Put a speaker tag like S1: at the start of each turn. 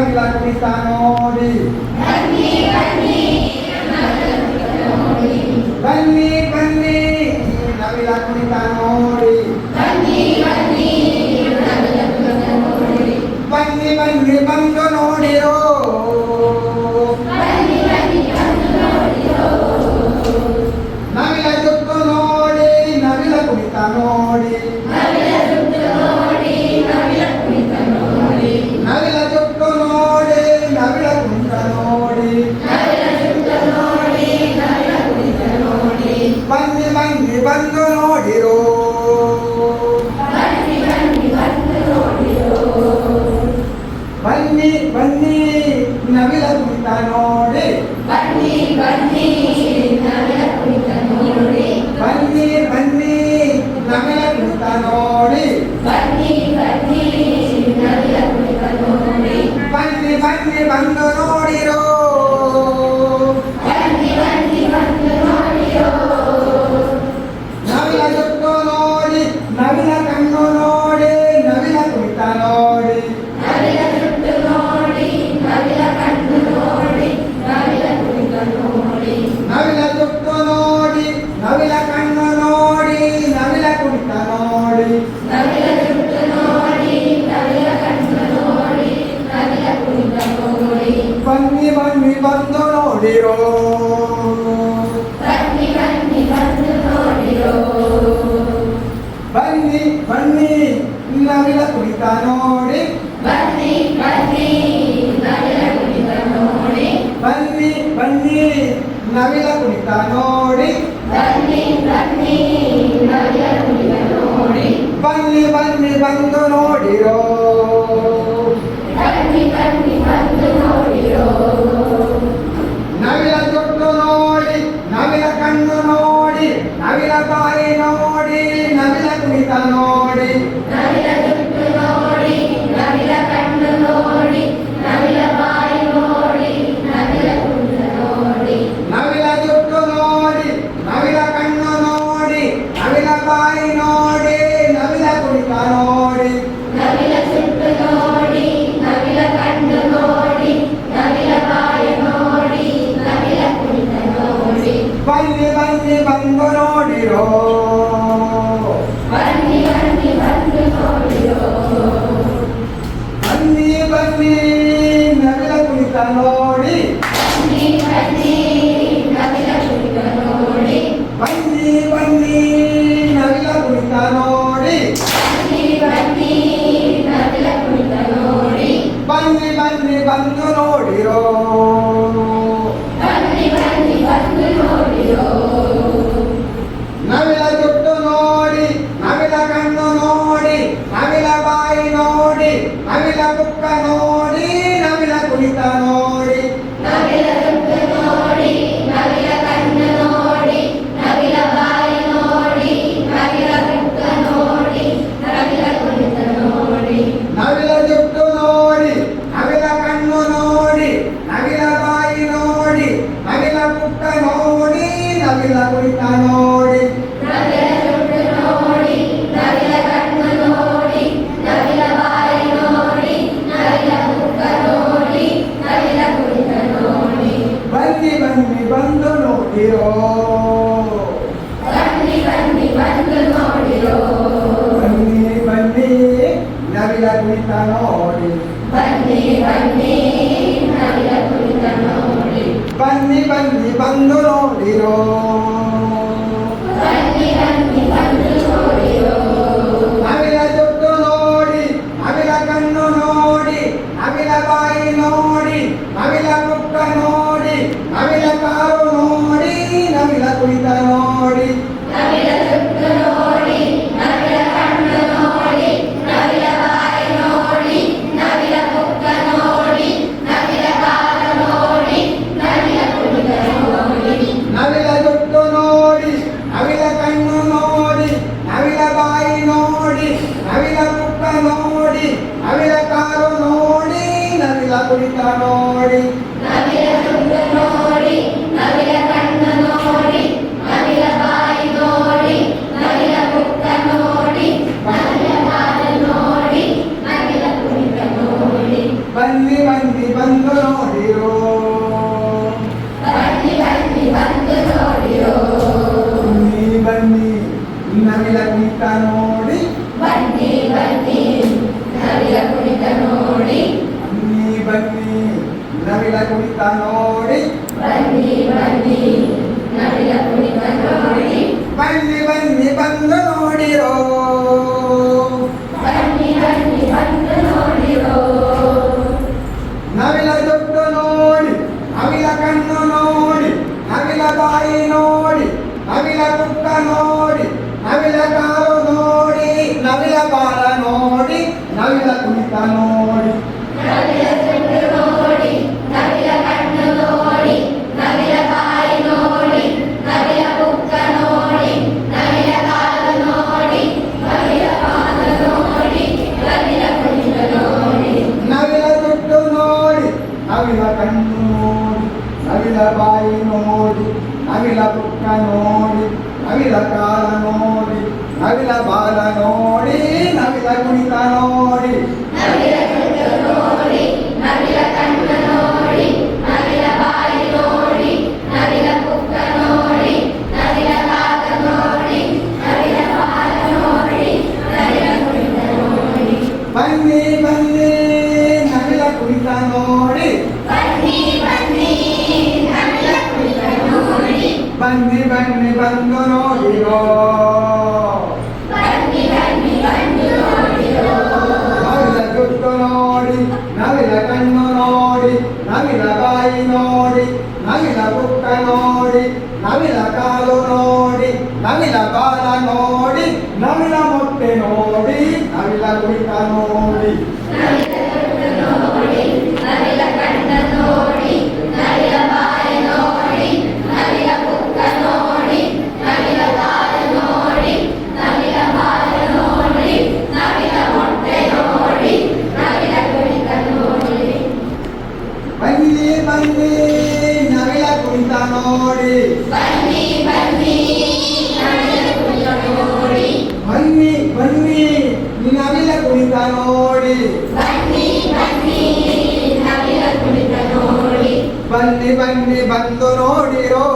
S1: ನೋಡಿ ಬನ್ನಿ ಬನ್ನಿ ಬನ್ನಿ ಬನ್ನಿ ನವಿಲ ಕುಣಿತ ನೋಡಿ ಬನ್ನಿ ಬನ್ನಿ ಬನ್ನಿ ಬಂದು ನೋಡಿರೋ
S2: ಬಂದು
S1: ನೋಡಿರೋ பன்னி
S2: பன்னி நவில குடித்தானோடி. பன்னி பன்னி
S1: நவில குடித்தானோடி. பன்னி பன்னி நவில
S2: குடித்தானோடி. பன்னி பன்னி நவில குடித்தானோடி.
S1: பன்னி பன்னி ಬಂದು ನೋಡಿರೋ ನೋಡಿ ನವಿಲ ಕುಣಿತ ನೋಡಿ
S2: ನವಿಲ ತುಟ್ಟು ನೋಡಿ ನವಿಲ ಕಣ್ಣು ನೋಡಿ ನವಿಲ ಬಾಯಿ ನೋಡಿ ನವಿಲ ಕುಂಡು ನೋಡಿ
S1: ನವಿಲ ತುಟ್ಟು ನೋಡಿ ನವಿಲ ಕಣ್ಣು ನೋಡಿ ನವಿಲ ಬಾಯಿ ನೋಡಿ ನವಿಲ ಕುಣಿತ ನೋಡಿ
S2: ನವಿಲ ತುಟ್ಟು ನೋಡಿ ನವಿಲ ಕಣ್ಣು ನೋಡಿ ನವಿಲ ಬಾಯಿ ನೋಡಿ ನವಿಲ ಕುಣಿತ ನೋಡಿ
S1: ಬಂದೆ
S2: ಬಂದೆ
S1: ಬಂದು ನೋಡಿರೋ ನವಿಲ ಕುಣಿತ ನೋಡಿ ಬನ್ನಿ ಬನ್ನಿ ಬಂದು ನೋಡಿರೋ
S2: ಬನ್ನಿ ಬನ್ನಿ ಬಂದು ನೋಡಿರೋ
S1: ಬನ್ನಿ ಬನ್ನಿ ನವಿಲ ಕುಣಿತ ನೋಡಿ
S2: ಬನ್ನಿ ಬನ್ನಿ బన్ని బంధులు డిరో
S1: ಅವಿಲ ದುಡ್ಡು ನೋಡಿ ಅವಿಲ ಕಣ್ಣು ನೋಡಿ ಅವಿಲ ಬಾಯಿ ನೋಡಿ ಅವಿಲ ಪುಟ್ಟ ನೋಡಿ
S2: ಅವಿಲ ಕಾ நவில குடி தன்னோடி வன்னி வன்னி நவில குடி தன்னோடி
S1: வன்னி வன்னி ಬಂದು ನೋಡಿರೋ
S2: ವನ್ನಿ ವನ್ನಿ ಬಂದು
S1: ನವಿಲ ಕಾಲ ನೋಡಿ ನವಿಲ ಬಾಲ ನೋಡಿ ನವಿಲ ಕುಣಿತ ನೋಡಿ ಬನ್ನಿ ಬನ್ನಿ ನವಿಲ ಕುಣಿತ ನೋಡಿ
S2: bangi bangi banguro hiro. Bangi bangi banguro hiro. Navila gutto nori, navila kanno
S1: nori, navila bai nori, navila
S2: bukka nori, navila kalu nori,
S1: navila bala nori, navila motte
S2: nori, navila kurita nori. ಕುಣಿತನೋಡಿ
S1: ಬನ್ನಿ ಬನ್ನಿ ಬಂದು ನೋಡಿರೋ